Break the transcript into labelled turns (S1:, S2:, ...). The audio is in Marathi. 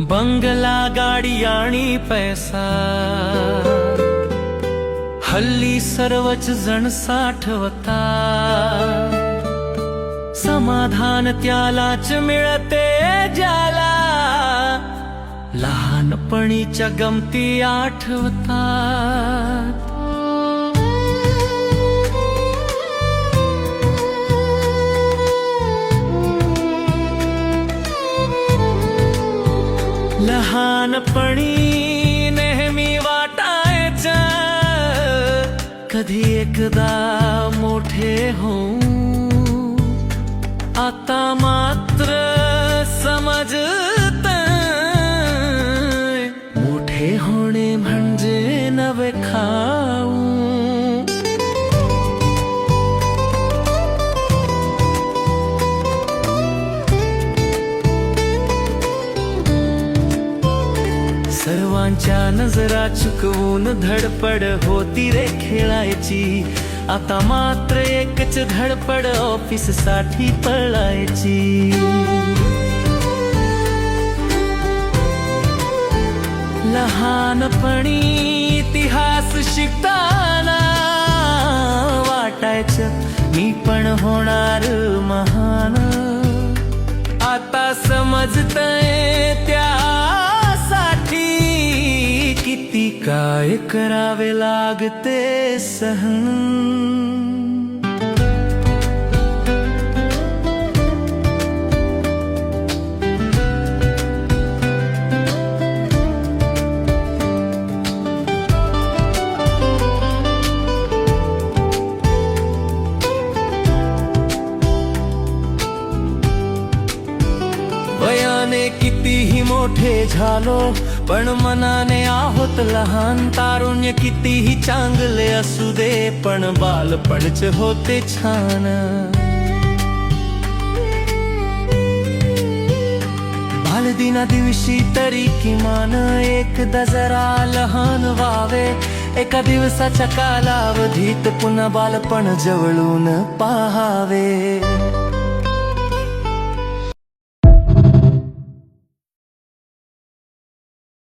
S1: बंगला गाडी आणि पैसा. हल्ली सर्वच जण साठवता समाधान त्यालाच मिळते ज्याला. लहानपणीच्या गमती आठवतात. लहानपणी नेहमी वाटायचं कधी एकदा मोठे होऊ आता सर्वांच्या नजरा चुकवून धडपड होती रे खेळायची. आता मात्र एकच धडपड ऑफिससाठी पळायची. लहानपणी इतिहास शिकताना वाटायचं मी पण होणार महान. आता समजतय त्या काय करावे लागते सहन? मोठे झालो पण मनाने आहोत लहान तारुण्य कितीही चांगले असू दे पण बालपणच होते छान. बालदिना दिवशी तरी किमान एकदा जरा लहान व्हावे. एका दिवसाच्या कालावधीत पुन्हा बालपण जवळून पाहावे.